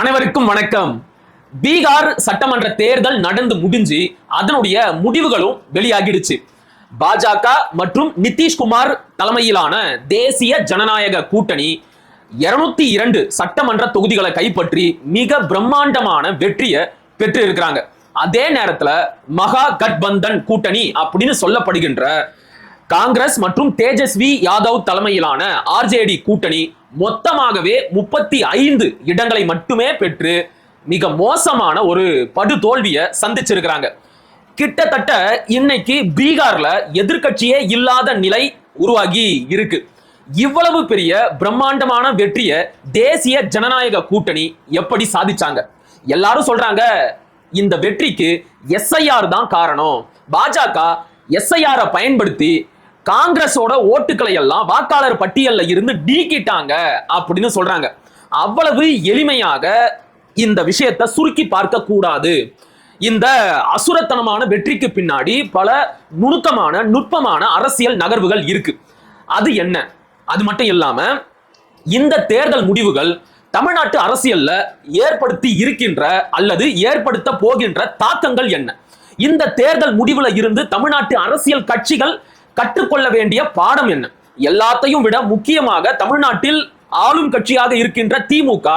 அனைவருக்கும் வணக்கம். பீகார் சட்டமன்ற தேர்தல் நடந்து முடிஞ்சு அதனுடைய முடிவுகளும் வெளியாகிடுச்சு. பாஜக மற்றும் நிதிஷ்குமார் தலைமையிலான தேசிய ஜனநாயக கூட்டணி இருநூத்தி இரண்டு சட்டமன்ற தொகுதிகளை கைப்பற்றி மிக பிரம்மாண்டமான வெற்றியை பெற்று இருக்கிறாங்க அதே நேரத்துல மகா கட்பந்தன் கூட்டணி அப்படின்னு சொல்லப்படுகின்ற காங்கிரஸ் மற்றும் தேஜஸ்வி யாதவ் தலைமையிலான ஆர்ஜேடி கூட்டணி மொத்தமாகவே முப்பத்தி ஐந்து இடங்களை மட்டுமே பெற்று மிக மோசமான ஒரு படு தோல்வியை சந்திச்சிருக்கிறாங்க. கிட்டத்தட்ட இன்னைக்கு பீகார்ல எதிர்க்கட்சியே இல்லாத நிலை உருவாகி இருக்கு. இவ்வளவு பெரிய பிரம்மாண்டமான வெற்றியை தேசிய ஜனநாயக கூட்டணி எப்படி சாதிச்சாங்க? எல்லாரும் சொல்றாங்க இந்த வெற்றிக்கு எஸ்ஐஆர் தான் காரணம். பாஜக எஸ்ஐஆரை பயன்படுத்தி காங்கிரஸோட ஓட்டுக்களை எல்லாம் வாக்காளர் பட்டியல்ல இருந்து நீக்கிட்டாங்க அப்படின்னு சொல்றாங்க. அவ்வளவு எளிமையாக இந்த விஷயத்தை சுருக்கி பார்க்க கூடாது. இந்த அசுரத்தனமான வெற்றிக்கு பின்னாடி பல நுணுக்கமான நுட்பமான அரசியல் நகர்வுகள் இருக்கு. அது என்ன? அது மட்டும் இல்லாம இந்த தேர்தல் முடிவுகள் தமிழ்நாட்டு அரசியல்ல ஏற்படுத்தி இருக்கின்ற அல்லது ஏற்படுத்த போகின்ற தாக்கங்கள் என்ன? இந்த தேர்தல் முடிவுல இருந்து தமிழ்நாட்டு அரசியல் கட்சிகள் கற்றுக்கொள்ள வேண்டிய பாடம் என்ன? எல்லாத்தையும் விட முக்கியமாக தமிழ்நாட்டில் ஆளும் கட்சியாக இருக்கின்ற திமுக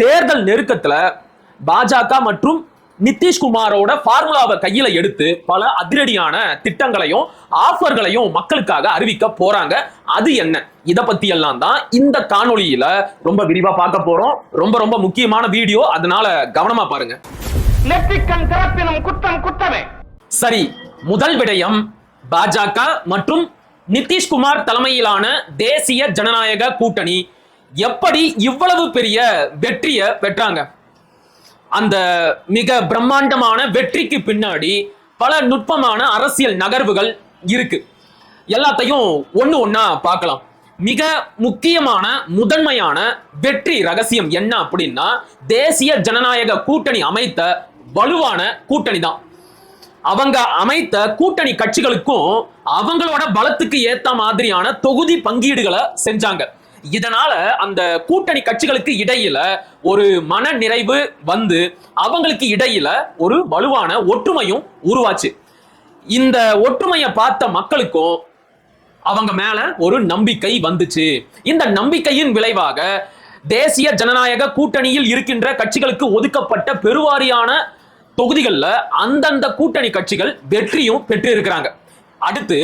தேர்தல் நெருக்கத்துல பாஜக மற்றும் நிதிஷ்குமாரோட ஃபார்முலாவை கையில எடுத்து பல அதிரடியான திட்டங்களையும் ஆஃபர்களையும் மக்களுக்காக அறிவிக்க போறாங்க. அது என்ன? இத பத்தி எல்லாம் தான் இந்த காணொளியில ரொம்ப விரிவா பார்க்க போறோம். ரொம்ப ரொம்ப முக்கியமான வீடியோ. அதனால கவனமா பாருங்க. நெற்றிக்கண் திறப்பினும் குற்றம் குற்றமே சரி முதல் விடயம் பாஜக மற்றும் நிதிஷ்குமார் தலைமையிலான தேசிய ஜனநாயக கூட்டணி. எப்படி இவ்வளவு பெரிய வெற்றியை பெற்றாங்க அந்த மிக பிரம்மாண்டமான வெற்றிக்கு பின்னாடி பல நுட்பமான அரசியல் நகர்வுகள் இருக்கு. எல்லாத்தையும் ஒன்று ஒன்றா பார்க்கலாம். மிக முக்கியமான முதன்மையான வெற்றி ரகசியம் என்ன அப்படின்னா தேசிய ஜனநாயக கூட்டணி அமைத்த வலுவான கூட்டணி தான் அவங்க அமைத்த கூட்டணி கட்சிகளுக்கும் அவங்களோட பலத்துக்கு ஏத்த மாதிரியான தொகுதி பங்கீடுகளை செஞ்சாங்க. இதனால அந்த கூட்டணி கட்சிகளுக்கு இடையில ஒரு மன நிறைவு வந்து அவங்களுக்கு இடையில ஒரு வலுவான ஒற்றுமையும் உருவாச்சு. இந்த ஒற்றுமையை பார்த்த மக்களுக்கும் அவங்க மேல ஒரு நம்பிக்கை வந்துச்சு. இந்த நம்பிக்கையின் விளைவாக தேசிய ஜனநாயக கூட்டணியில் இருக்கின்ற கட்சிகளுக்கு ஒதுக்கப்பட்ட பெருவாரியான தொகுதிகளில் அந்தந்த கூட்டணி கட்சிகள் வெற்றியும் பெற்று இருக்கிறாங்க அடுத்து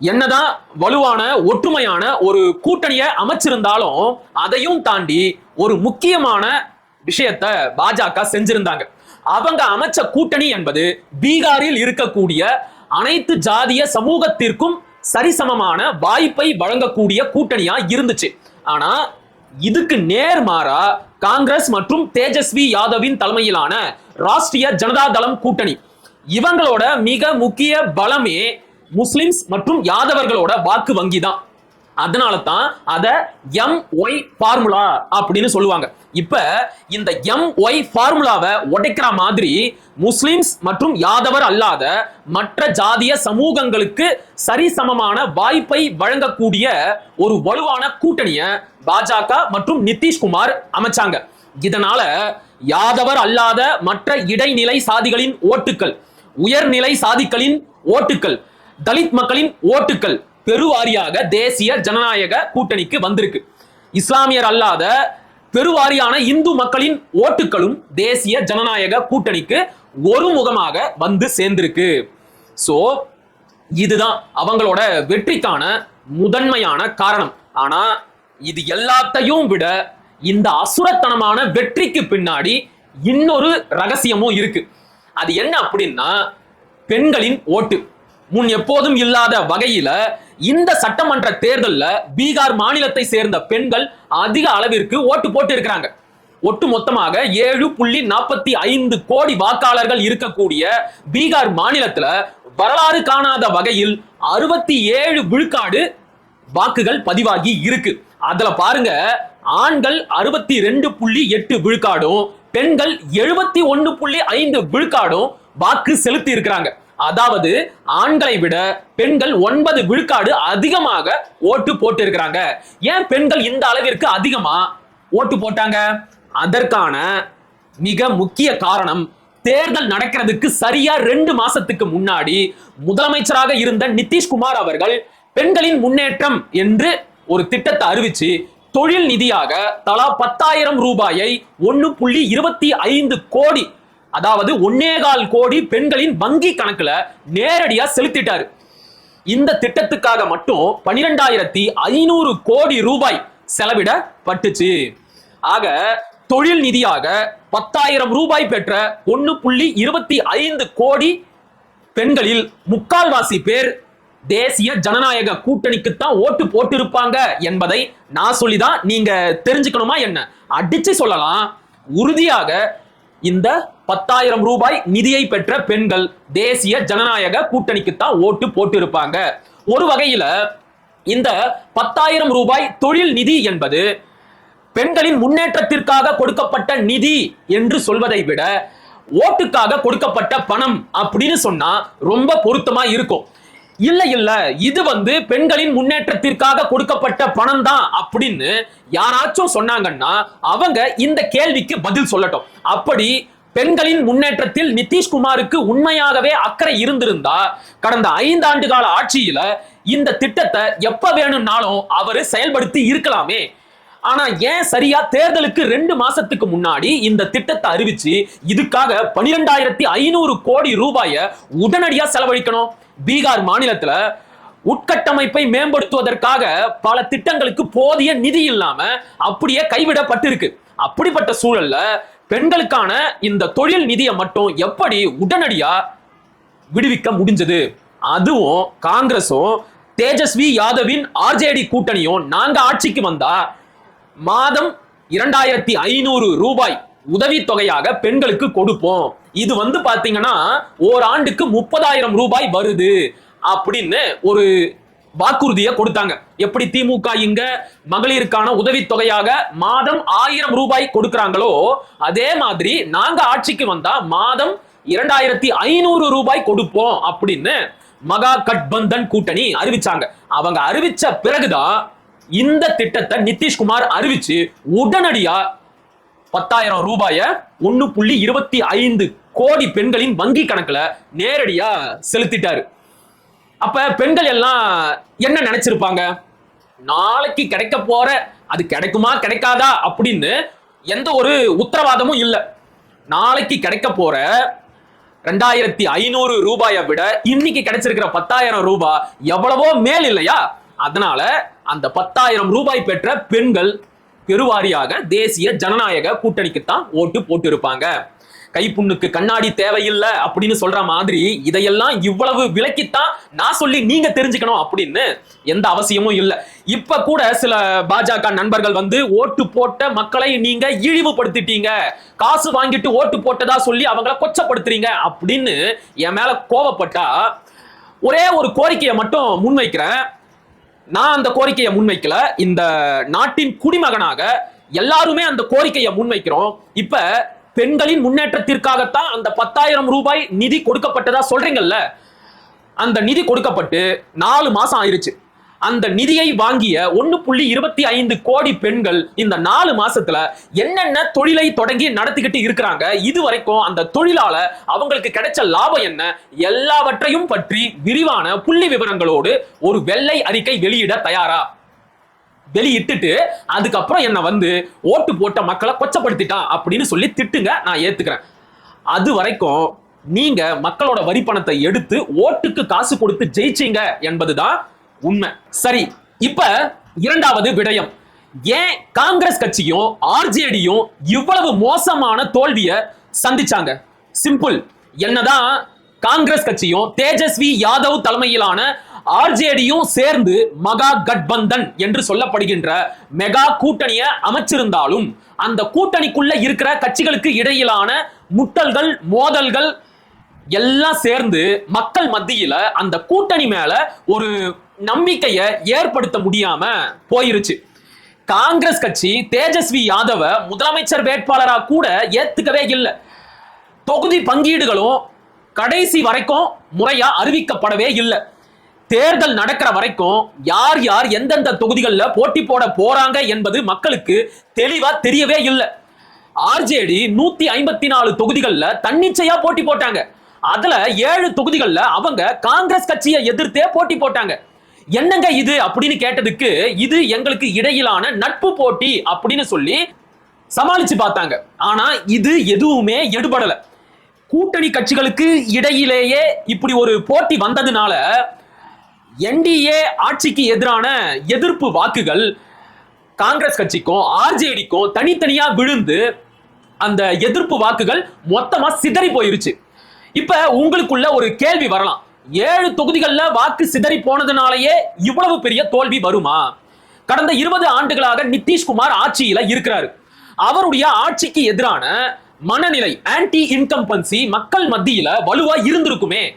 என்னதான் வலுவான ஒற்றுமையான ஒரு கூட்டணியை அமைச்சிருந்தாலும் அதையும் தாண்டி ஒரு முக்கியமான விஷயத்த பாஜக செஞ்சிருந்தாங்க. அவங்க அமைச்ச கூட்டணி என்பது பீகாரில் இருக்கக்கூடிய அனைத்து ஜாதிய சமூகத்திற்கும் சரிசமமான வாய்ப்பை வழங்கக்கூடிய கூட்டணியா இருந்துச்சு. ஆனா இதுக்கு நேர்மாறா காங்கிரஸ் மற்றும் தேஜஸ்வி யாதவின் தலைமையிலான ராஷ்டிரிய ஜனதா தளம் கூட்டணி. இவங்களோட மிக முக்கிய பலமே முஸ்லிம்ஸ் மற்றும் யாதவர்களோட வாக்கு வங்கி தான் அதனால தான் அதை எம் ஒய் ஃபார்முலா அப்படின்னு சொல்லுவாங்க. இப்ப இந்த எம் ஒய் ஃபார்முலாவை உடைக்கிற மாதிரி முஸ்லிம்ஸ் மற்றும் யாதவர் அல்லாத மற்ற ஜாதிய சமூகங்களுக்கு சரிசமமான வாய்ப்பை வழங்கக்கூடிய ஒரு வலுவான கூட்டணியை பாஜக மற்றும் நிதிஷ்குமார் அமைச்சாங்க. இதனால யாதவர் அல்லாத மற்ற இடைநிலை சாதிகளின் ஓட்டுக்கள் உயர்நிலை சாதிகளின் ஓட்டுக்கள் தலித் மக்களின் ஓட்டுக்கள் பெருவாரியாக தேசிய ஜனநாயக கூட்டணிக்கு வந்திருக்கு. இஸ்லாமியர் அல்லாத பெருவாரியான இந்து மக்களின் ஓட்டுகளும் தேசிய ஜனநாயக கூட்டணிக்கு ஒரு முகமாக வந்து சேர்ந்திருக்கு. சோ இதுதான் அவங்களோட வெற்றிக்கான முதன்மையான காரணம். ஆனா இது எல்லாத்தையும் விட இந்த அசுரத்தனமான வெற்றிக்கு பின்னாடி இன்னொரு ரகசியமும் இருக்கு. அது என்ன அப்படின்னா பெண்களின் ஓட்டு. முன் எப்போதும் இல்லாத வகையில இந்த சட்டமன்ற தேர்தலில் பீகார் மாநிலத்தை சேர்ந்த பெண்கள் அதிக அளவிற்கு ஓட்டு போட்டு இருக்கிறாங்க ஒட்டு மொத்தமாக ஏழு புள்ளி நாற்பத்தி ஐந்து கோடி வாக்காளர்கள் இருக்கக்கூடிய பீகார் மாநிலத்துல வரலாறு காணாத வகையில் அறுபத்தி ஏழு விழுக்காடு வாக்குகள் பதிவாகி இருக்கு. அதுல பாருங்க ஆண்கள் அறுபத்தி ரெண்டு புள்ளி எட்டு விழுக்காடும் பெண்கள் எழுபத்தி ஒன்னு புள்ளி ஐந்து விழுக்காடும் வாக்கு செலுத்தி இருக்கிறாங்க. அதாவது ஆண்களை விட பெண்கள் ஒன்பது விழுக்காடு அதிகமாக ஓட்டு போட்டு இருக்கிறாங்க ஏன் பெண்கள் இந்த அளவிற்கு அதிகமா ஓட்டு போட்டாங்க? அதற்கான மிக முக்கிய காரணம் தேர்தல் நடக்கிறதுக்கு சரியா ரெண்டு மாசத்துக்கு முன்னாடி முதலமைச்சராக இருந்த நிதிஷ்குமார் அவர்கள் பெண்களின் முன்னேற்றம் என்று ஒரு திட்டத்தை அறிவிச்சு தொழில் நிதியாக தலா பத்தாயிரம் ரூபாயை ஒன்னு புள்ளி இருபத்தி ஐந்து கோடி அதாவது ஒன்னேகால் கோடி பெண்களின் வங்கி கணக்குல நேரடியா செலுத்திட்டாரு. இந்த திட்டத்துக்காக மட்டும் பனிரெண்டாயிரத்தி ஐநூறு கோடி ரூபாய் செலவிடப்பட்டுச்சு. ஆக தொழில் நிதியாக பத்தாயிரம் ரூபாய் பெற்ற ஒன்னு புள்ளி இருபத்தி ஐந்து கோடி பெண்களில் முக்கால்வாசி பேர் தேசிய ஜனநாயக கூட்டணிக்கு தான் ஓட்டு போட்டிருப்பாங்க என்பதை நான் சொல்லிதான் நீங்க தெரிஞ்சுக்கணுமா என்ன? அடிச்சு சொல்லலாம். உறுதியாக இந்த பத்தாயிரம் ரூபாய் நிதியை பெற்ற பெண்கள் தேசிய ஜனநாயக கூட்டணிக்கு தான் ஓட்டு போட்டிருப்பாங்க. ஒரு வகையில இந்த பத்தாயிரம் ரூபாய் தொழில் நிதி என்பது பெண்களின் முன்னேற்றத்திற்காக கொடுக்கப்பட்ட நிதி என்று சொல்வதை விட ஓட்டுக்காக கொடுக்கப்பட்ட பணம் அப்படின்னு சொன்னா ரொம்ப பொருத்தமா இருக்கும். இல்ல இல்ல இது வந்து பெண்களின் முன்னேற்றத்திற்காக கொடுக்கப்பட்ட பணம் தான் அப்படின்னு யாராச்சும் சொன்னாங்கன்னா அவங்க இந்த கேள்விக்கு பதில் சொல்லட்டும். அப்படி பெண்களின் முன்னேற்றத்தில் நிதிஷ்குமாருக்கு உண்மையாகவே அக்கறை இருந்திருந்தா கடந்த ஐந்து ஆண்டு கால ஆட்சியில இந்த திட்டத்தை எப்ப வேணும்னாலும் அவர் செயல்படுத்தி இருக்கலாமே. ஆனா ஏன் சரியா தேர்தலுக்கு ரெண்டு மாசத்துக்கு முன்னாடி இந்த திட்டத்தை அறிவிச்சு இதுக்காக பனிரெண்டாயிரத்தி ஐநூறு கோடி ரூபாய உடனடியா செலவழிக்கணும்? பீகார் மாநிலத்துல உட்கட்டமைப்பை மேம்படுத்துவதற்காக பல திட்டங்களுக்கு போதிய நிதி இல்லாம அப்படியே கைவிடப்பட்டிருக்கு. அப்படிப்பட்ட சூழல்ல பெண்களுக்கான இந்த தொழில் நிதியை மட்டும் எப்படி உடனடியா விடுவிக்க முடிஞ்சது? அதுவும் காங்கிரஸும் தேஜஸ்வி யாதவின் ஆர்ஜேடி கூட்டணியும் நாங்க ஆட்சிக்கு வந்தா மாதம் இரண்டாயிரத்தி ஐநூறு ரூபாய் உதவித்தொகையாக பெண்களுக்கு கொடுப்போம். இது வந்து பாத்தீங்கன்னா ஓராண்டுக்கு முப்பதாயிரம் ரூபாய் வருது. அப்படின்னு ஒரு வாக்குறுதியை கொடுத்தாங்க. எப்படி திமுக இங்க மகளிருக்கான உதவித்தொகையாக மாதம் ஆயிரம் ரூபாய் கொடுக்கிறாங்களோ அதே மாதிரி நாங்க ஆட்சிக்கு வந்தா மாதம் இரண்டாயிரத்தி ஐநூறு ரூபாய் கொடுப்போம் அப்படின்னு மகா கட்பந்தன் கூட்டணி அறிவிச்சாங்க. அவங்க அறிவிச்ச பிறகுதான் இந்த திட்டத்தை நிதிஷ்குமார் அறிவிச்சு உடனடியா பத்தாயிரம் ரூபாய ஒன்னு புள்ளி இருபத்தி ஐந்து கோடி பெண்களின் வங்கி கணக்குல நேரடியா செலுத்திட்டாரு. அப்ப பெண்கள் எல்லாம் என்ன நினைச்சிருப்பாங்க? நாளைக்கு கிடைக்க போற அது கிடைக்குமா கிடைக்காதா அப்படின்னு எந்த ஒரு உத்தரவாதமும் இல்லை. நாளைக்கு கிடைக்க போற ரெண்டாயிரத்தி ஐநூறு ரூபாயை விட இன்னைக்கு கிடைச்சிருக்கிற பத்தாயிரம் ரூபாய் எவ்வளவோ மேல் இல்லையா? அதனால அந்த பத்தாயிரம் ரூபாய் பெற்ற பெண்கள் பெருவாரியாக தேசிய ஜனநாயக கூட்டணிக்கு தான் ஓட்டு போட்டிருப்பாங்க. கைப்புண்ணுக்கு கண்ணாடி தேவையில்லை அப்படின்னு சொல்ற மாதிரி இதையெல்லாம் இவ்வளவு விலக்கித்தான் நான் சொல்லி நீங்க தெரிஞ்சுக்கணும் அப்படின்னு எந்த அவசியமும் இல்லை. இப்ப கூட சில பாஜக நண்பர்கள் வந்து ஓட்டு போட்ட மக்களை நீங்க இழிவுபடுத்திட்டீங்க. காசு வாங்கிட்டு ஓட்டு போட்டதா சொல்லி அவங்கள கொச்சப்படுத்துறீங்க அப்படின்னு என் மேல கோவப்பட்டா ஒரே ஒரு கோரிக்கையை மட்டும் முன்வைக்கிறேன். நான் அந்த கோரிக்கையை முன்வைக்கல. இந்த நாட்டின் குடிமகனாக எல்லாருமே அந்த கோரிக்கையை முன்வைக்கிறோம். இப்ப பெண்களின் முன்னேற்றத்திற்காகத்தான் அந்த பத்தாயிரம் ரூபாய் நிதி கொடுக்கப்பட்டதா சொல்றீங்கல்ல? அந்த நிதி கொடுக்கப்பட்டு நாலு மாசம் ஆயிருச்சு. அந்த நிதியை வாங்கிய ஒன்னு புள்ளி இருபத்தி ஐந்து கோடி பெண்கள் இந்த நாலு மாசத்துல என்னென்ன தொழிலை தொடங்கி நடத்திக்கிட்டு இருக்கிறாங்க? இது வரைக்கும் அந்த தொழிலால அவங்களுக்கு கிடைச்ச லாபம் என்ன? எல்லாவற்றையும் பற்றி விரிவான புள்ளி விவரங்களோடு ஒரு வெள்ளை அறிக்கை வெளியிட தயாரா? வெளியிட்டுட்டு அதுக்கப்புறம் என்னை வந்து ஓட்டு போட்ட மக்களை கொச்சப்படுத்திட்டான் அப்படின்னு சொல்லி திட்டுங்க நான் ஏத்துக்கிறேன். அது வரைக்கும் நீங்க மக்களோட வரி பணத்தை எடுத்து ஓட்டுக்கு காசு கொடுத்து ஜெயிச்சீங்க என்பதுதான் உண்மை. சரி இப்ப இரண்டாவது விடயம். ஏன் காங்கிரஸ் கட்சியும் ஆர்ஜேடியும் இவ்வளவு மோசமான தோல்வியை சந்திச்சாங்க? சிம்பிள் என்னதான் காங்கிரஸ் கட்சியும் தேஜஸ்வி யாதவ் தலைமையிலான ஆர்ஜேடியும் சேர்ந்து மகா கட்பந்தன் என்று சொல்லப்படுகின்ற மெகா கூட்டணியை அமைச்சிருந்தாலும் அந்த கூட்டணிக்குள்ள இருக்கிற கட்சிகளுக்கு இடையிலான முட்டல்கள் மோதல்கள் எல்லாம் சேர்ந்து மக்கள் மத்தியில அந்த கூட்டணி மேல ஒரு நம்பிக்கையை ஏற்படுத்த முடியாம போயிருச்சு. காங்கிரஸ் கட்சி தேஜஸ்வி யாதவ முதலமைச்சர் வேட்பாளரா கூட ஏத்துக்கவே இல்லை. தொகுதி பங்கீடுகளும் கடைசி வரைக்கும் முறையா அறிவிக்கப்படவே இல்லை. தேர்தல் நடக்கிற வரைக்கும் யார் யார் எந்தெந்த தொகுதிகளில் போட்டி போட போறாங்க என்பது மக்களுக்கு தெளிவா தெரியவே இல்லை. ஆர்ஜேடி நூத்தி ஐம்பத்தி நாலு தொகுதிகளில் தன்னிச்சையா போட்டி போட்டாங்க. அதுல ஏழு தொகுதிகளில் அவங்க காங்கிரஸ் கட்சியை எதிர்த்தே போட்டி போட்டாங்க. என்னங்க இது அப்படின்னு கேட்டதுக்கு இது எங்களுக்கு இடையிலான நட்பு போட்டி அப்படின்னு சொல்லி சமாளிச்சு பார்த்தாங்க. ஆனா இது எதுவுமே எடுபடல. கூட்டணி கட்சிகளுக்கு இடையிலேயே இப்படி ஒரு போட்டி வந்ததுனால என்டிஏ ஆட்சிக்கு எதிரான எதிர்ப்பு வாக்குகள் காங்கிரஸ் கட்சிக்கும் ஆர்ஜேடிக்கும் தனித்தனியா விழுந்து அந்த எதிர்ப்பு வாக்குகள் மொத்தமா சிதறி போயிருச்சு. இப்ப உங்களுக்குள்ள ஒரு கேள்வி வரலாம். ஏழு தொகுதிகளில் வாக்கு சிதறி போனதுனாலயே இவ்வளவு பெரிய தோல்வி வருமா? கடந்த இருபது ஆண்டுகளாக நிதிஷ்குமார் ஆட்சியில இருக்கிறாரு. அவருடைய ஆட்சிக்கு எதிரான மனநிலை ஆன்டி இன்கம்பன்சி மக்கள் மத்தியில வலுவா இருந்திருக்குமே.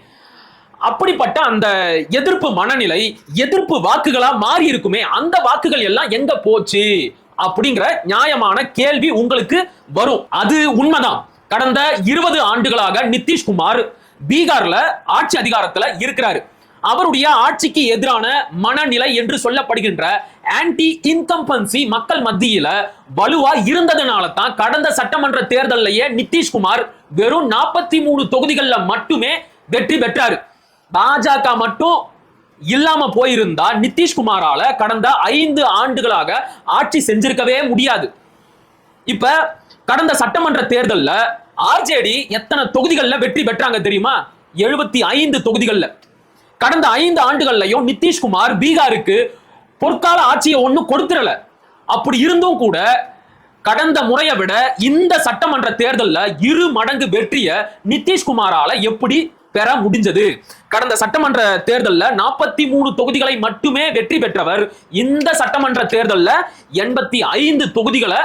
அப்படிப்பட்ட அந்த எதிர்ப்பு மனநிலை எதிர்ப்பு வாக்குகளா மாறி இருக்குமே அந்த வாக்குகள் எல்லாம் எங்க போச்சு? அப்படிங்கிற நியாயமான கேள்வி உங்களுக்கு வரும். அது உண்மைதான். கடந்த இருபது ஆண்டுகளாக நிதிஷ்குமார் பீகார்ல ஆட்சி அதிகாரத்துல இருக்கிறாரு. அவருடைய ஆட்சிக்கு எதிரான மனநிலை என்று சொல்லப்படுகின்ற ஆன்டி இன்கம்பன்சி மக்கள் மத்தியில வலுவா இருந்ததுனால தான் கடந்த சட்டமன்ற தேர்தலையே நிதிஷ்குமார் வெறும் நாற்பத்தி மூணு தொகுதிகளில் மட்டுமே வெற்றி பெற்றாரு. பாஜக மட்டும் இல்லாம போயிருந்தா நிதிஷ்குமாரால கடந்த ஐந்து ஆண்டுகளாக ஆட்சி செஞ்சிருக்கவே முடியாது. இப்ப கடந்த சட்டமன்ற தேர்தல்ல ஆர்ஜேடி எத்தனை தொகுதிகளில் வெற்றி பெற்றாங்க தெரியுமா? எழுபத்தி ஐந்து தொகுதிகளில். கடந்த ஐந்து ஆண்டுகள்லையும் நிதிஷ்குமார் பீகாருக்கு பொற்கால ஆட்சியை ஒன்றும் கொடுத்துடல. அப்படி இருந்தும் கூட கடந்த முறையை விட இந்த சட்டமன்ற தேர்தலில் இரு மடங்கு வெற்றியை நிதிஷ்குமாரால எப்படி பெற முடிஞ்சது. கடந்த சட்டமன்ற தேர்தலில் நாற்பத்தி மூணு தொகுதிகளை மட்டுமே வெற்றி பெற்றவர். இந்த சட்டமன்ற தேர்தலில் எண்பத்தி ஐந்து தொகுதிகளை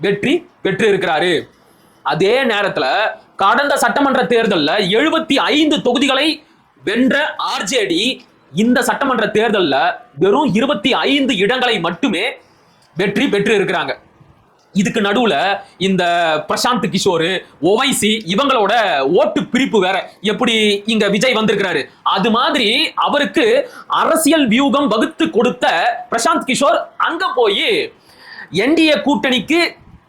வெற்றி பெற்று இருக்கிறாரு அதே நேரத்தில் கடந்த சட்டமன்ற தேர்தலில் எழுபத்தி ஐந்து தொகுதிகளை வென்ற ஆர்ஜேடி இந்த சட்டமன்ற தேர்தலில் வெறும் இருபத்தி ஐந்து இடங்களை மட்டுமே வெற்றி பெற்று இருக்கிறாங்க இதுக்கு நடுவுல இந்த பிரசாந்த் கிஷோர் ஒவைசி இவங்களோட ஓட்டு பிரிப்பு வேற. எப்படி இங்க விஜய் வந்திருக்கிறாரு? அது மாதிரி அவருக்கு அரசியல் வியூகம் வகுத்து கொடுத்த பிரசாந்த் கிஷோர் அங்க போய் என்டிஏ கூட்டணிக்கு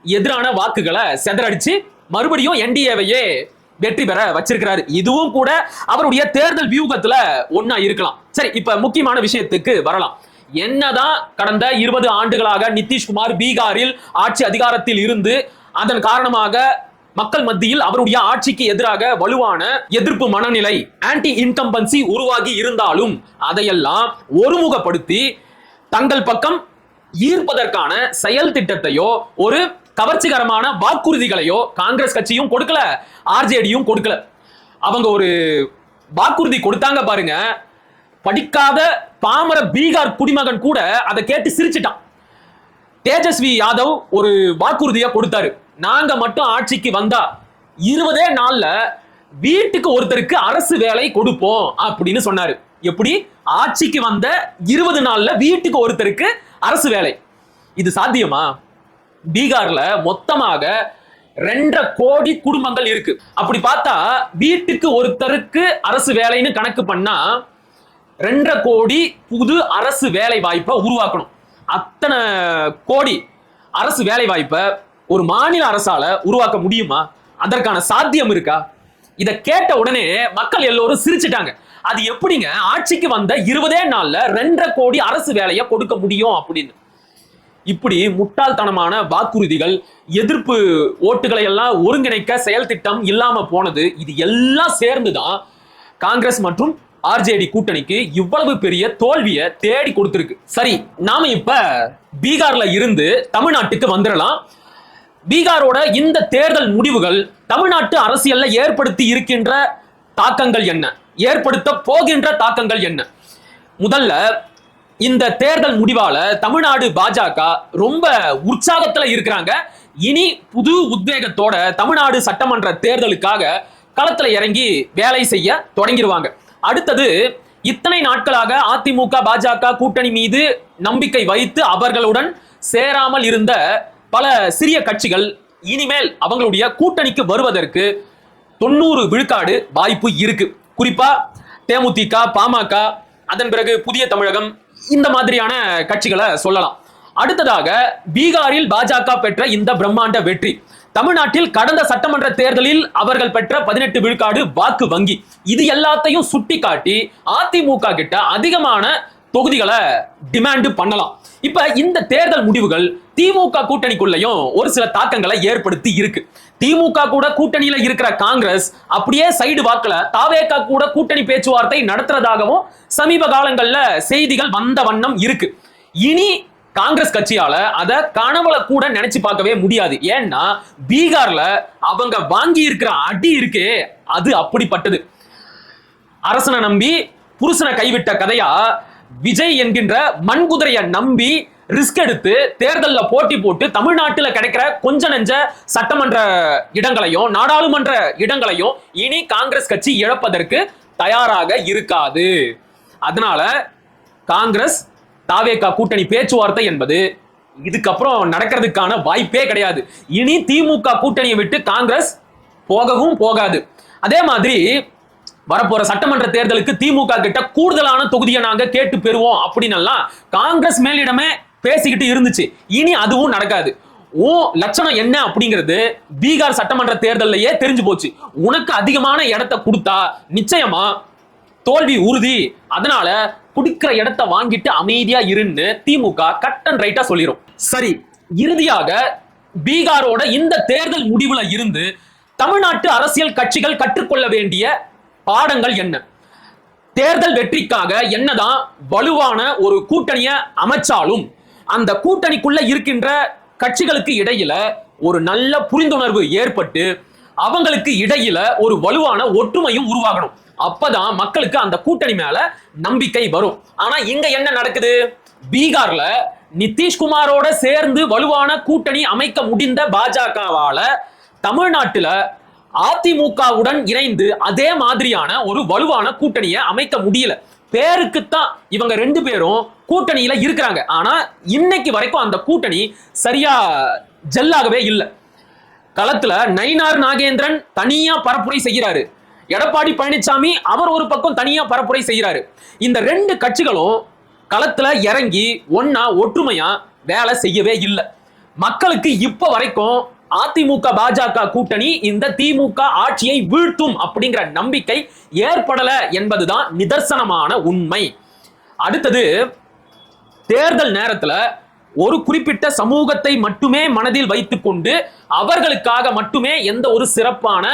எதிரான வாக்குகளை செதறடிச்சு மறுபடியும் என்டிஏவையே வெற்றி பெற வச்சிருக்கிறாரு. இதுவும் கூட அவருடைய தேர்தல் வியூகத்துல ஒன்னா இருக்கலாம். சரி இப்ப முக்கியமான விஷயத்துக்கு வரலாம். என்னதான் கடந்த இருபது ஆண்டுகளாக நிதிஷ்குமார் பீகாரில் ஆட்சி அதிகாரத்தில் இருந்து அதன் காரணமாக மக்கள் மத்தியில் அவருடைய ஆட்சிக்கு எதிராக வலுவான எதிர்ப்பு மனநிலை ஆன்டி இன்கம்பன்சி உருவாகி இருந்தாலும் அதையெல்லாம் ஒருமுகப்படுத்தி தங்கள் பக்கம் ஈர்ப்பதற்கான செயல் திட்டத்தையோ ஒரு கவர்ச்சிகரமான வாக்குறுதிகளையோ காங்கிரஸ் கட்சியும் கொடுக்கல ஆர்ஜேடியும் கொடுக்கல. அவங்க ஒரு வாக்குறுதி கொடுத்தாங்க பாருங்க படிக்காத பாமர பீகார் குடிமகன் கூட அதை கேட்டு சிரிச்சிட்டான். தேஜஸ்வி யாதவ் ஒரு வாக்குறுதியை கொடுத்தாரு. நாங்க மட்டும் ஆட்சிக்கு வந்தா இருபதே நாள்ல வீட்டுக்கு ஒருத்தருக்கு அரசு வேலை கொடுப்போம் அப்படின்னு சொன்னாரு. எப்படி? ஆட்சிக்கு வந்த இருபது நாள்ல வீட்டுக்கு ஒருத்தருக்கு அரசு வேலை. இது சாத்தியமா? பீகார்ல மொத்தமாக ரெண்டரை கோடி குடும்பங்கள் இருக்கு. அப்படி பார்த்தா வீட்டுக்கு ஒருத்தருக்கு அரசு வேலைன்னு கணக்கு பண்ணா ரெண்டரை கோடி புது அரசு வேலை வாய்ப்பை உருவாக்கணும். அத்தனை கோடி அரசு வேலை வாய்ப்பை ஒரு மாநில அரசால உருவாக்க முடியுமா? அதற்கான சாத்தியம் இருக்கா? இத கேட்ட உடனே மக்கள் எல்லோரும் சிரிச்சிட்டாங்க. அது எப்படிங்க? ஆட்சிக்கு வந்த இருபதே நாள்ல ரெண்டரை கோடி அரசு வேலையை கொடுக்க முடியும் அப்படின்னு. இப்படி முட்டாள்தனமான வாக்குறுதிகள் எதிர்ப்பு ஓட்டுகளை எல்லாம் ஒருங்கிணைக்க செயல் திட்டம் இல்லாம போனது இது எல்லாம் சேர்ந்துதான் காங்கிரஸ் மற்றும் ஆர்ஜேடி கூட்டணிக்கு இவ்வளவு பெரிய தோல்வியை தேடி கொடுத்துருக்கு. சரி நாம இப்ப பீகார்ல இருந்து தமிழ்நாட்டுக்கு வந்துடலாம். பீகாரோட இந்த தேர்தல் முடிவுகள் தமிழ்நாட்டு அரசியல்ல ஏற்படுத்தி இருக்கின்ற தாக்கங்கள் என்ன? ஏற்படுத்த போகின்ற தாக்கங்கள் என்ன? முதல்ல இந்த தேர்தல் முடிவால தமிழ்நாடு பாஜக ரொம்ப உற்சாகத்துல இருக்கிறாங்க. இனி புது உத்வேகத்தோட தமிழ்நாடு சட்டமன்ற தேர்தலுக்காக களத்துல இறங்கி வேலை செய்ய தொடங்கிடுவாங்க அடுத்தது இத்தனை நாட்களாக அதிமுக பாஜக கூட்டணி மீது நம்பிக்கை வைத்து அவர்களுடன் சேராமல் இருந்த பல சிறிய கட்சிகள் இனிமேல் அவங்களுடைய கூட்டணிக்கு வருவதற்கு தொண்ணூறு விழுக்காடு வாய்ப்பு இருக்கு. குறிப்பா தேமுதிக பாமக அதன் பிறகு புதிய தமிழகம் இந்த மாதிரியான கட்சிகளை சொல்லலாம். அடுத்ததாக பீகாரில் பாஜக பெற்ற இந்த பிரம்மாண்ட வெற்றி. தமிழ்நாட்டில் கடந்த சட்டமன்ற தேர்தலில் அவர்கள் பெற்ற பதினெட்டு விழுக்காடு வாக்கு வங்கி. இது எல்லாத்தையும் சுட்டிக்காட்டி அதிமுக கிட்ட அதிகமான தொகுதிகளை டிமாண்ட் பண்ணலாம். இப்ப இந்த தேர்தல் முடிவுகள் திமுக கூட்டணிக்குள்ளேயும் ஒரு சில தாக்கங்களை ஏற்படுத்தி இருக்கு. திமுக கூட கூட்டணியில இருக்கிற காங்கிரஸ் அப்படியே சைடு வாக்குல தாவேக்கா கூட கூட்டணி பேச்சுவார்த்தை நடத்துறதாகவும் சமீப காலங்கள்ல செய்திகள் வந்த வண்ணம் இருக்கு. இனி காங்கிரஸ் கட்சியால அதை கனவுல கூட நினைச்சு பார்க்கவே முடியாது. ஏன்னா பீகார்ல அவங்க வாங்கி இருக்கிற அடி இருக்கே அது அப்படிப்பட்டது. அரசனை நம்பி புருஷனை கைவிட்ட கதையா விஜய் என்கின்ற மண்குதிரையை நம்பி ரிஸ்க் எடுத்து தேர்தலில் போட்டி போட்டு தமிழ்நாட்டில் கிடைக்கிற கொஞ்ச நெஞ்ச சட்டமன்ற இடங்களையும் நாடாளுமன்ற இடங்களையும் இனி காங்கிரஸ் கட்சி இழப்பதற்கு தயாராக இருக்காது. அதனால காங்கிரஸ் தாவேகா கூட்டணி பேச்சுவார்த்தை என்பது இதுக்கப்புறம் நடக்கிறதுக்கான வாய்ப்பே கிடையாது. இனி திமுக கூட்டணியை விட்டு காங்கிரஸ் போகவும் போகாது. அதே மாதிரி வரப்போற சட்டமன்ற தேர்தலுக்கு திமுக கிட்ட கூடுதலான தொகுதியை நாங்க கேட்டு பெறுவோம் அப்படின்னு காங்கிரஸ் மேலிடமே பேசிக்கிட்டு இருந்துச்சு. இனி அதுவும் நடக்காது. ஓ லட்சணம் என்ன அப்படிங்கிறது பீகார் சட்டமன்ற தேர்தல்லையே தெரிஞ்சு போச்சு. உனக்கு அதிகமான இடத்தை கொடுத்தா நிச்சயமா தோல்வி உறுதி. அதனால குடிக்கிற இடத்த வாங்கிட்டு அமைதியா இருன்னு திமுக கட் அண்ட் ரைட்டா சொல்லிடும் சரி இறுதியாக பீகாரோட இந்த தேர்தல் முடிவுல இருந்து தமிழ்நாட்டு அரசியல் கட்சிகள் கற்றுக்கொள்ள வேண்டிய பாடங்கள் என்ன? தேர்தல் வெற்றிக்காக என்னதான் வலுவான ஒரு கூட்டணியை அமைச்சாலும் அந்த கூட்டணிக்குள்ள இருக்கின்ற கட்சிகளுக்கு இடையில ஒரு நல்ல புரிந்துணர்வு ஏற்பட்டு அவங்களுக்கு இடையில ஒரு வலுவான ஒற்றுமையும் உருவாகணும். அப்பதான் மக்களுக்கு அந்த கூட்டணி மேல நம்பிக்கை வரும். ஆனா இங்க என்ன நடக்குது? பீகார்ல நிதிஷ்குமாரோட சேர்ந்து வலுவான கூட்டணி அமைக்க முடிந்த பாஜகவால தமிழ்நாட்டுல அதிமுகவுடன் இணைந்து அதே மாதிரியான ஒரு வலுவான கூட்டணியை அமைக்க முடியல. பேருக்குத்தான் இவங்க ரெண்டு பேரும் கூட்டணியில இருக்கிறாங்க. ஆனா இன்னைக்கு வரைக்கும் அந்த கூட்டணி சரியா ஜெல்லாகவே இல்லை. களத்துல நயினார் நாகேந்திரன் தனியா பரப்புரை செய்கிறாரு. எடப்பாடி பழனிசாமி அவர் ஒரு பக்கம் தனியா பரப்புரை செய்கிறாரு இந்த ரெண்டு கட்சிகளும் களத்துல இறங்கி ஒன்னா ஒற்றுமையா வேலை செய்யவே இல்லை. மக்களுக்கு இப்ப வரைக்கும் அதிமுக பாஜக கூட்டணி இந்த திமுக ஆட்சியை வீழ்த்தும் அப்படிங்கிற நம்பிக்கை ஏற்படல என்பதுதான் நிதர்சனமான உண்மை. அடுத்தது தேர்தல் நேரத்துல ஒரு குறிப்பிட்ட சமூகத்தை மட்டுமே மனதில் வைத்துக்கொண்டு அவர்களுக்காக மட்டுமே எந்த ஒரு சிறப்பான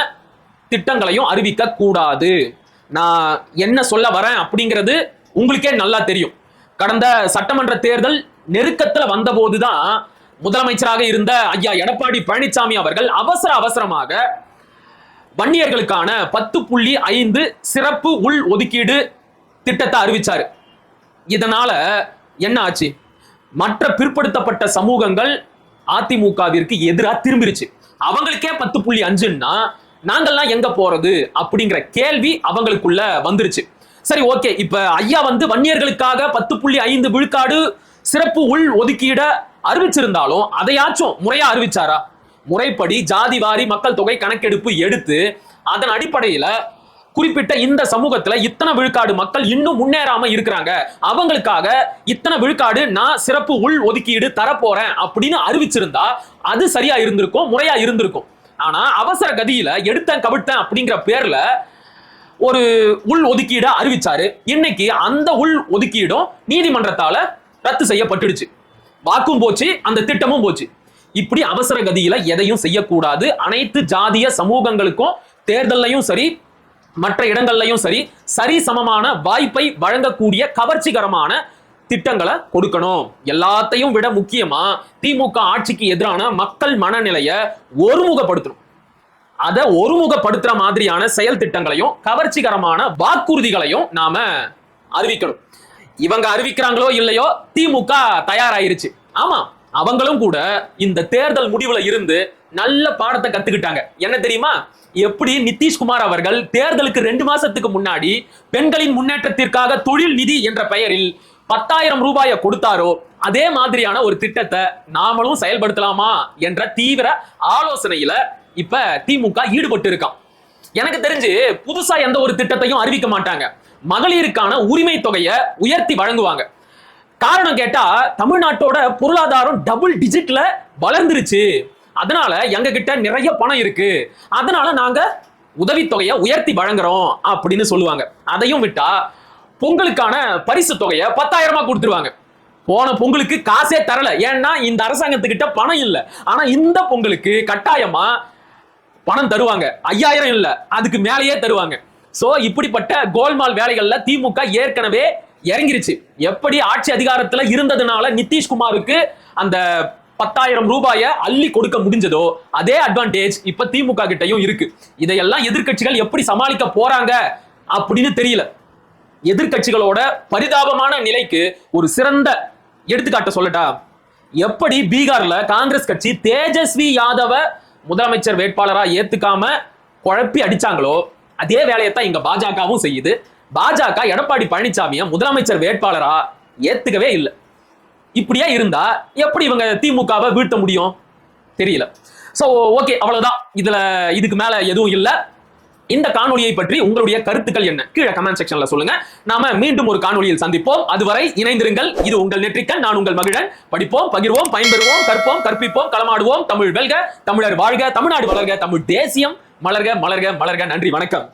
திட்டங்களையும் அறிவிக்க கூடாது நான் என்ன சொல்ல வரேன் அப்படிங்கிறது உங்களுக்கே நல்லா தெரியும். கடந்த சட்டமன்ற தேர்தல் நெருக்கத்துல வந்தபோதுதான் முதலமைச்சராக இருந்த ஐயா எடப்பாடி பழனிசாமி அவர்கள் அவசர அவசரமாக வன்னியர்களுக்கான பத்து புள்ளி ஐந்து சிறப்பு உள் ஒதுக்கீடு திட்டத்தை அறிவிச்சார். இதனால என்ன ஆச்சு? மற்ற பிற்படுத்தப்பட்ட சமூகங்கள் அதிமுகவிற்கு எதிராக திரும்பிருச்சு. அவங்களுக்கே பத்து புள்ளி அஞ்சுன்னா நாங்கள்லாம் எங்க போறது அப்படிங்கிற கேள்வி அவங்களுக்குள்ள வந்துருச்சு. சரி ஓகே. இப்ப ஐயா வந்து வன்னியர்களுக்காக பத்து புள்ளி ஐந்து விழுக்காடு சிறப்பு உள் ஒதுக்கீட அறிவிச்சிருந்தாலும் அதையாச்சும் முறையா அறிவிச்சாரா? முறைப்படி ஜாதி வாரி மக்கள் தொகை கணக்கெடுப்பு எடுத்து அதன் அடிப்படையில குறிப்பிட்ட இந்த சமூகத்துல இத்தனை விழுக்காடு மக்கள் இன்னும் முன்னேறாம இருக்கிறாங்க. அவங்களுக்காக இத்தனை விழுக்காடு நான் சிறப்பு உள் ஒதுக்கீடு தரப்போறேன் அப்படின்னு அறிவிச்சிருந்தா அது சரியா இருந்திருக்கும் முறையா இருந்திருக்கும். ஆனா அவசர கதியில எடுத்தேன் கவிழ்த்தேன் அப்படிங்கிற பேர்ல ஒரு உள் ஒதுக்கீடை அறிவிச்சாரு. இன்னைக்கு அந்த உள் ஒதுக்கீடும் நீதிமன்றத்தால ரத்து செய்யப்பட்டுடுச்சு. வாக்கும் போச்சு அந்த திட்டமும் போச்சு. இப்படி அவசர கதியில எதையும் செய்யக்கூடாது. அனைத்து ஜாதிய சமூகங்களுக்கும் தேர்தல்லையும் சரி மற்ற இடங்கள்லையும் சரி சரி சமமான வாய்ப்பை வழங்கக்கூடிய கவர்ச்சிகரமான திட்டங்களை கொடுக்கணும். எல்லாத்தையும் விட முக்கியமா திமுக ஆட்சிக்கு எதிரான மக்கள் மனநிலையை ஒருமுகப்படுத்தணும். அதை ஒருமுகப்படுத்துற மாதிரியான செயல் திட்டங்களையும் கவர்ச்சிகரமான வாக்குறுதிகளையும் நாம அறிவிக்கணும். இவங்க அறிவிக்கிறாங்களோ இல்லையோ திமுக தயாராயிருச்சு. ஆமா அவங்களும் கூட இந்த தேர்தல் முடிவுல இருந்து நல்ல பாடத்தை கத்துக்கிட்டாங்க. என்ன தெரியுமா? எப்படி நிதிஷ்குமார் அவர்கள் தேர்தலுக்கு ரெண்டு மாசத்துக்கு முன்னாடி பெண்களின் முன்னேற்றத்திற்காக தொழில் நிதி என்ற பெயரில் பத்தாயிரம் ரூபாயை கொடுத்தாரோ அதே மாதிரியான ஒரு திட்டத்தை நாமளும் செயல்படுத்தலாமா என்ற தீவிர ஆலோசனையில இப்ப திமுக ஈடுபட்டு இருக்கான் எனக்கு தெரிஞ்சு புதுசா எந்த ஒரு திட்டத்தையும் அறிவிக்க மாட்டாங்க. மகளிருக்கான உரிமை தொகையை உயர்த்தி வழங்குவாங்க. காரணம் கேட்டா தமிழ்நாட்டோட பொருளாதாரம் டபுள் டிஜிட்ல வளர்ந்துருச்சு. அதனால எங்க கிட்ட நிறைய பணம் இருக்கு. அதனால நாங்க உதவித்தொகையை உயர்த்தி வழங்குறோம் அப்படின்னு சொல்லுவாங்க. அதையும் விட்டா பொங்கலுக்கான பரிசு தொகையை பத்தாயிரமா கொடுத்துருவாங்க. போன பொங்கலுக்கு காசே தரல. ஏன்னா இந்த அரசாங்கத்துக்கிட்ட பணம் இல்லை. ஆனா இந்த பொங்கலுக்கு கட்டாயமா பணம் தருவாங்க. ஐயாயிரம் இல்லை. அதுக்கு மேலேயே தருவாங்க. சோ இப்படிப்பட்ட கோல்மால் வேலைகள்ல திமுக ஏற்கனவே இறங்கிருச்சு. எப்படி ஆட்சி அதிகாரத்துல இருந்ததுனால நிதிஷ்குமாருக்கு அந்த பத்தாயிரம் ரூபாயை அள்ளி கொடுக்க முடிஞ்சதோ அதே அட்வான்டேஜ் இப்ப திமுக கிட்டையும் இருக்கு. இதையெல்லாம் எதிர்க்கட்சிகள் எப்படி சமாளிக்க போறாங்க அப்படின்னு தெரியல. எதிர்க்கட்சிகளோட பரிதாபமான நிலைக்கு ஒரு சிறந்த எடுத்துக்காட்ட சொல்லட்டா? எப்படி பீகார்ல காங்கிரஸ் கட்சி தேஜஸ்வி யாதவ முதலமைச்சர் வேட்பாளரா ஏத்துக்காம குழப்பி அடிச்சாங்களோ அதே வேலையைத்தான் இங்க பாஜகவும் செய்யுது. பாஜக எடப்பாடி பழனிசாமியை முதலமைச்சர் வேட்பாளரா ஏத்துக்கவே இல்லை. இப்படியே இருந்தா எப்படி இவங்க திமுகவை வீழ்த்த முடியும்? தெரியல. சோ ஓகே அவ்வளவுதான். இதுல இதுக்கு மேல எதுவும் இல்லை. இந்த காணொலியை பற்றி உங்களுடைய கருத்துக்கள் என்ன? கீழே கமெண்ட் செக்ஷன்ல சொல்லுங்க. நாம மீண்டும் ஒரு காணொலியில் சந்திப்போம். அதுவரை இணைந்திருங்கள். இது உங்கள் நெற்றிக்கன் நான் உங்கள் மகிழன். படிப்போம் பகிர்வோம் பயன்பெறுவோம் கற்போம் கற்பிப்போம் களமாடுவோம். தமிழ் வெல்க தமிழர் வாழ்க தமிழ்நாடு வளர்க தமிழ் தேசியம் மலர்க மலர்க மலர்க. நன்றி வணக்கம்.